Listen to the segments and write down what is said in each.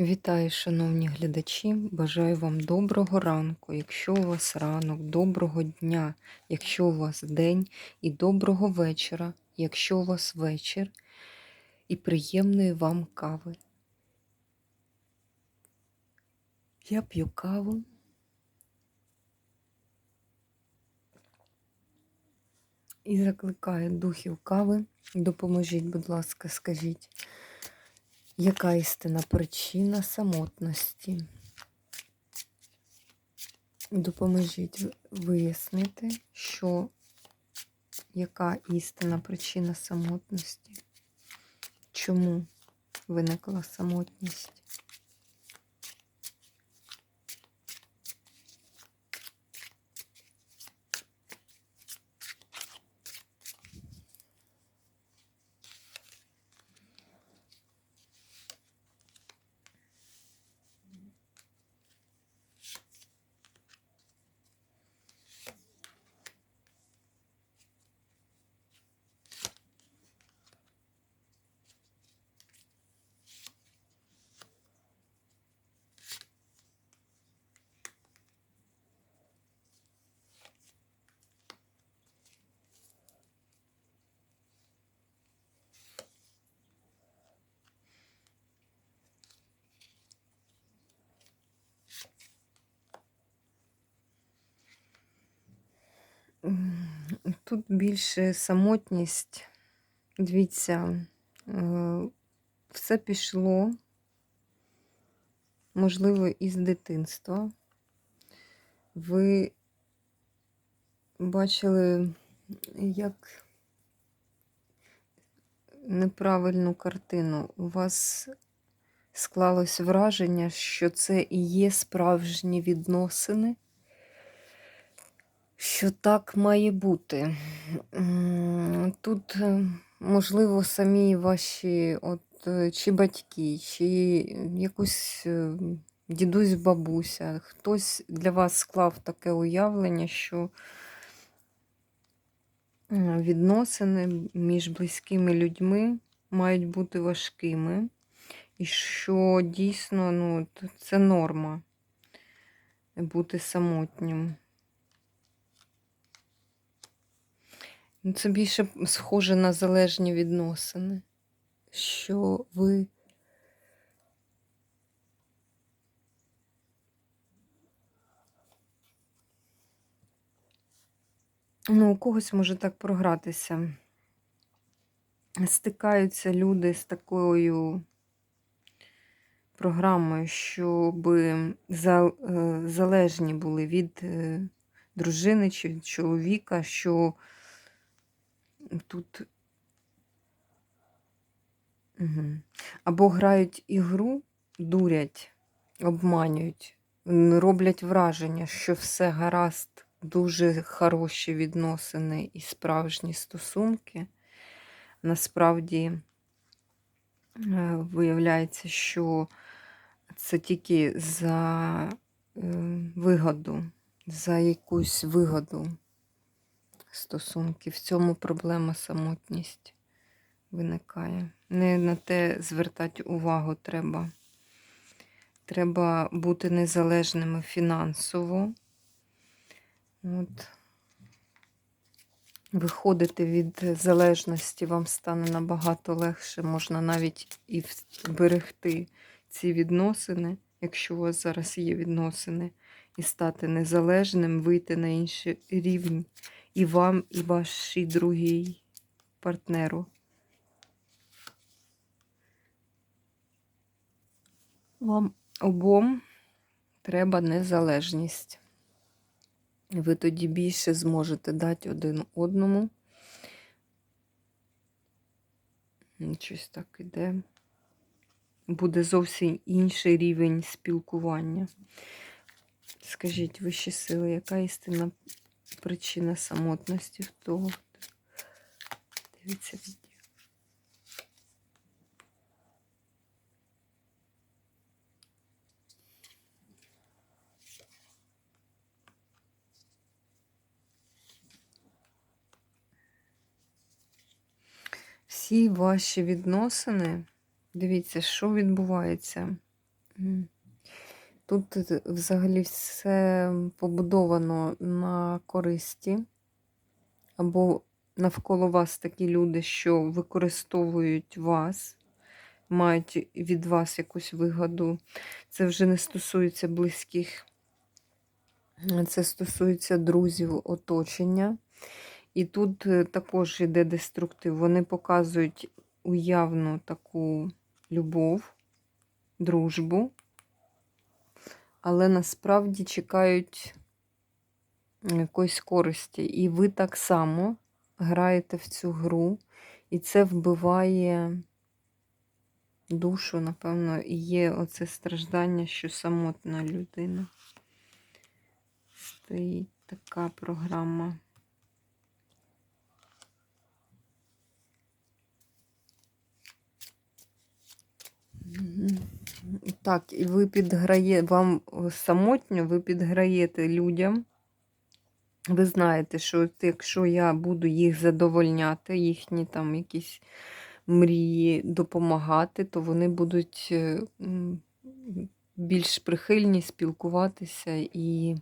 Вітаю, шановні глядачі! Бажаю вам доброго ранку, якщо у вас ранок, доброго дня, якщо у вас день, і доброго вечора, якщо у вас вечір, і приємної вам кави. Я п'ю каву. І закликаю духів кави. Допоможіть, будь ласка, скажіть. Яка істина причина самотності? Допоможіть вияснити, що яка істина причина самотності? Чому виникла самотність? Тут більше самотність. Дивіться, е, все пішло, можливо, із дитинства. Ви бачили, як неправильну картину. У вас склалось враження, що це і є справжні відносини що так має бути. Тут, е, можливо, самі ваші от, е, чи батьки, чи якусь е, дідусь, бабуся, хтось для вас склав таке уявлення, що відносини між близькими людьми мають бути важкими, і що дійсно ну, це норма бути самотнім. Це більше схоже на залежні відносини, що ви ну, у когось може так програтися. Стикаються люди з такою програмою, щоб е, залежні були від е, дружини чи чоловіка, що тут угу. або грають ігру, дурять, обманюють, роблять враження, що все гаразд, дуже хороші відносини і справжні стосунки. Насправді е, виявляється, що це тільки за е, вигоду, за якусь вигоду стосунки. В цьому проблема самотність виникає. Не на те звертати увагу треба. Треба бути незалежними фінансово. От. Виходити від залежності вам стане набагато легше, можна навіть і зберегти ці відносини, якщо у вас зараз є відносини, і стати незалежним, вийти на інший рівень і вам, і вашій другій партнеру. Вам обом треба незалежність. Ви тоді більше зможете дати один одному. Щось так іде. Буде зовсім інший рівень спілкування. Скажіть, вищі сили, яка істина причина самотності в того, хто дивиться відео. Всі ваші відносини, дивіться, що відбувається. Тут е, взагалі все побудовано на користі, або навколо вас такі люди, що використовують вас, мають від вас якусь вигоду. Це вже не стосується близьких, це стосується друзів, оточення. І тут е, також йде деструктив. Вони показують уявну таку любов, дружбу, але насправді чекають якоїсь користі. І ви так само граєте в цю гру, і це вбиває душу, напевно, і є оце страждання, що самотна людина. Стоїть така програма. Мгм. Так, і ви підграє, вам е, самотньо, ви підграєте людям. Ви знаєте, що якщо я буду їх задовольняти, їхні там якісь мрії допомагати, то вони будуть е, більш прихильні спілкуватися і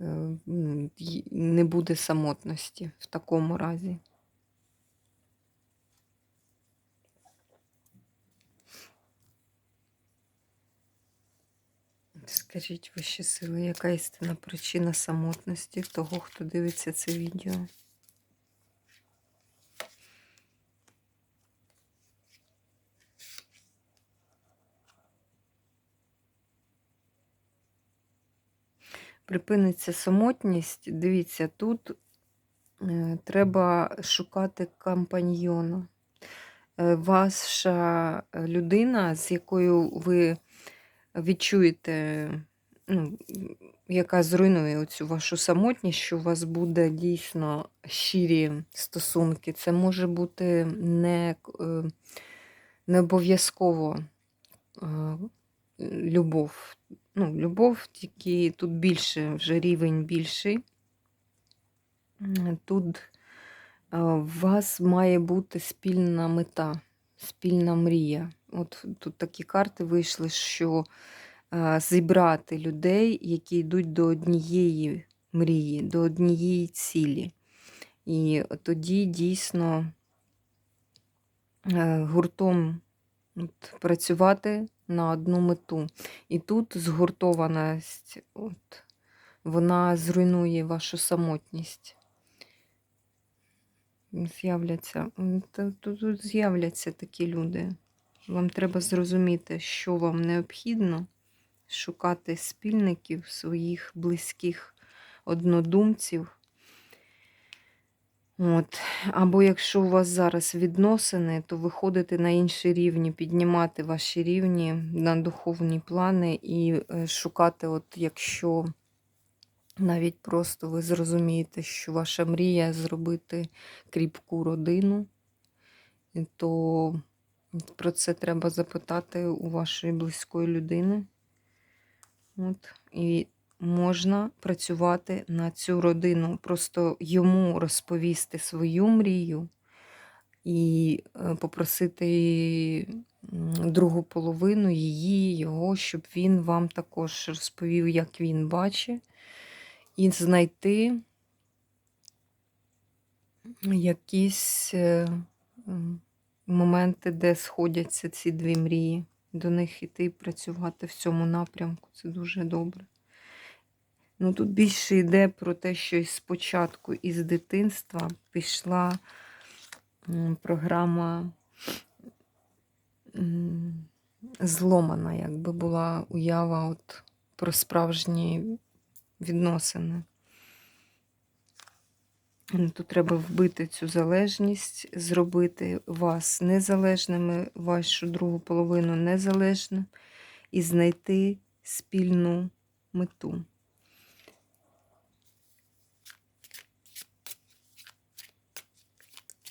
е, не буде самотності в такому разі. Скажіть вищі сили, яка істинна причина самотності того, хто дивиться це відео? Припиниться самотність. Дивіться, тут е, треба шукати компаньйона. Е, Ваша людина, з якою ви відчуєте, ну, яка зруйнує оцю вашу самотність, що у вас буде дійсно щирі стосунки. Це може бути не, е, не обов'язково е, любов. Ну, любов, тільки тут більше, вже рівень більший. Тут е, у вас має бути спільна мета, спільна мрія. От тут такі карти вийшли, що е, зібрати людей, які йдуть до однієї мрії, до однієї цілі. І тоді дійсно е, гуртом от, працювати на одну мету. І тут згуртованість, от, вона зруйнує вашу самотність. З'являться, тут з'являться такі люди. Вам треба зрозуміти, що вам необхідно, шукати спільників, своїх близьких однодумців. От. Або якщо у вас зараз відносини, то виходити на інші рівні, піднімати ваші рівні на духовні плани і е, шукати, от якщо навіть просто ви зрозумієте, що ваша мрія зробити кріпку родину, то про це треба запитати у вашої близької людини. От. І можна працювати на цю родину, просто йому розповісти свою мрію і е, попросити другу половину її, його, щоб він вам також розповів, як він бачить, і знайти якісь е, моменти, де сходяться ці дві мрії. До них іти працювати в цьому напрямку. Це дуже добре. Ну, тут більше йде про те, що спочатку, із дитинства пішла програма зломана, якби була уява от про справжні відносини. Ну, Тут треба вбити цю залежність, зробити вас незалежними, вашу другу половину незалежним і знайти спільну мету.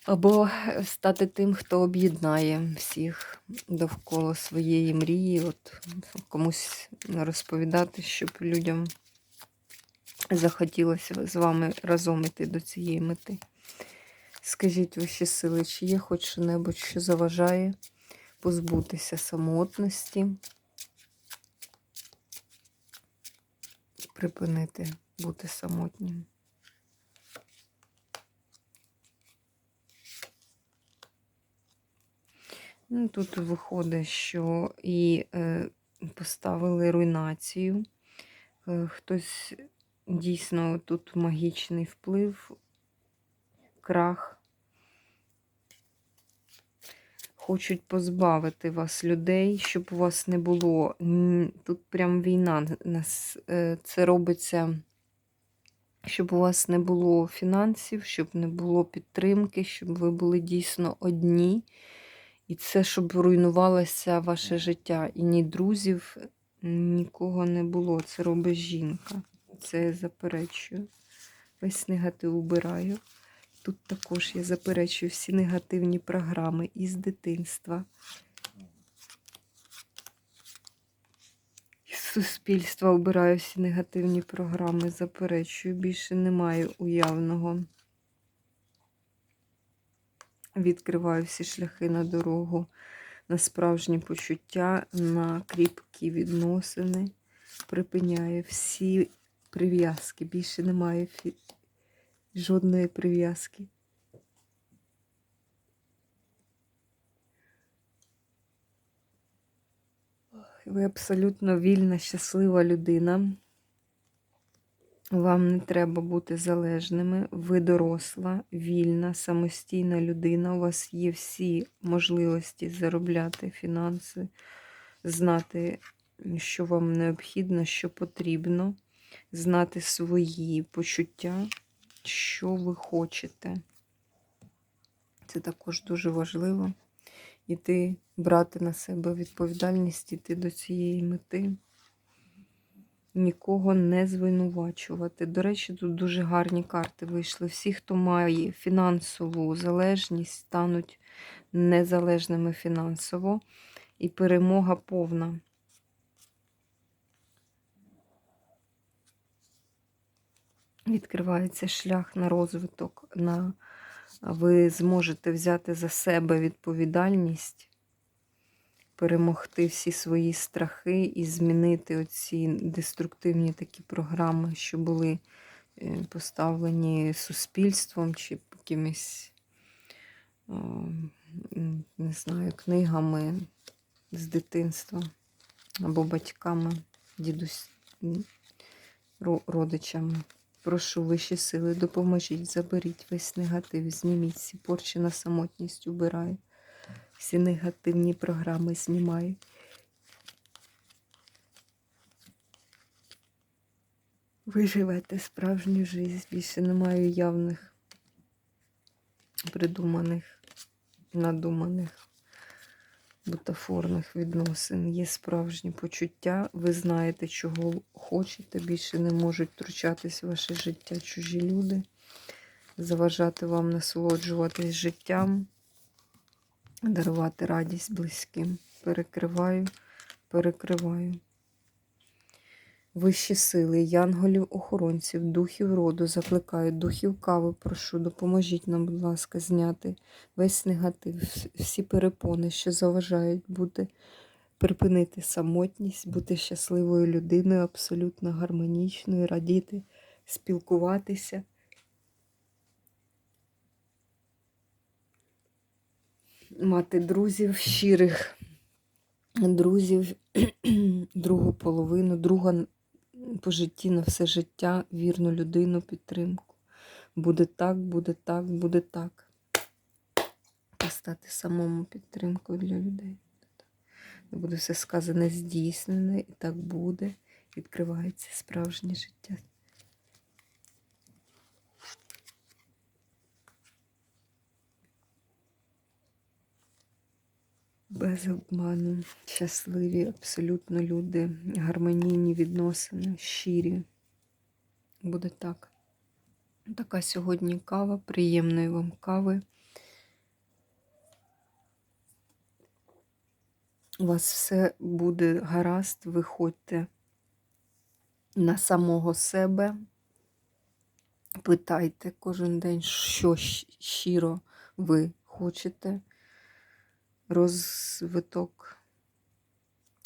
Або стати тим, хто об'єднає всіх довкола своєї мрії, от комусь розповідати, щоб людям захотілося з вами разом іти до цієї мети. Скажіть ваші сили, чи є хоч що небудь, що заважає позбутися самотності, припинити бути самотнім. Ну, Тут виходить, що і е, поставили руйнацію. Е, хтось дійсно тут магічний вплив, крах. Хочуть позбавити вас людей, щоб у вас не було. Тут прям війна. е, Це робиться, щоб у вас не було фінансів, щоб не було підтримки, щоб ви були дійсно одні. І це, щоб руйнувалося ваше життя. І ні друзів, нікого не було. Це робить жінка. Це я заперечую. Весь негатив убираю. Тут також я заперечую всі негативні програми із дитинства. Із суспільства обираю всі негативні програми, заперечую. Більше немає уявного. Відкриваю всі шляхи на дорогу, на справжні почуття, на кріпкі відносини. Припиняю всі прив'язки. Більше немає фі... жодної прив'язки. Ви абсолютно вільна, щаслива людина. Вам не треба бути залежними. Ви доросла, вільна, самостійна людина. У вас є всі можливості заробляти фінанси, знати, що вам необхідно, що потрібно, знати свої почуття, що ви хочете. Це також дуже важливо. Іти брати на себе відповідальність, іти до цієї мети нікого не звинувачувати. До речі, тут дуже гарні карти вийшли. Всі, хто має фінансову залежність, стануть незалежними фінансово. І перемога повна. Відкривається шлях на розвиток. на Ви зможете взяти за себе відповідальність перемогти всі свої страхи і змінити оці деструктивні такі програми, що були е, поставлені суспільством чи якимись, не знаю, книгами з дитинства або батьками, дідусь, родичами. Прошу вищі сили, допоможіть, заберіть весь негатив, зніміть всі порчі на самотність, убираю всі негативні програми знімаю. Ви живете справжню життя, більше немає явних, придуманих, надуманих, бутафорних відносин. Є справжні почуття. Ви знаєте, чого хочете. Більше не можуть втручатись в ваше життя чужі люди, заважати вам насолоджуватись життям дарувати радість близьким. Перекриваю, перекриваю. Вищі сили, янголів, охоронців, духів роду, закликаю, духів кави, прошу, допоможіть нам, будь ласка, зняти весь негатив, всі перепони, що заважають бути, припинити самотність, бути щасливою людиною, абсолютно гармонічною, радіти, спілкуватися. мати друзів, щирих друзів, другу половину, друга по житті на все життя, вірну людину, підтримку. Буде так, буде так, буде так. І стати самому підтримкою для людей. Буде все сказане здійснене, і так буде. Відкривається справжнє життя. Без обману, щасливі, абсолютно люди, гармонійні відносини, щирі. Буде так. Така сьогодні кава, приємної вам кави. У вас все буде гаразд, виходьте на самого себе, питайте кожен день, що щиро ви хочете розвиток,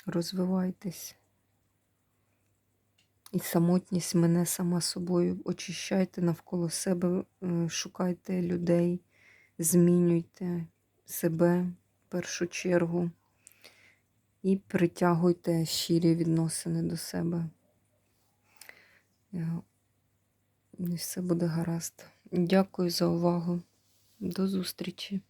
розвивайтесь і самотність мене сама собою. Очищайте навколо себе, е, шукайте людей, змінюйте себе в першу чергу і притягуйте щирі відносини до себе. Е, І все буде гаразд. Дякую за увагу. До зустрічі!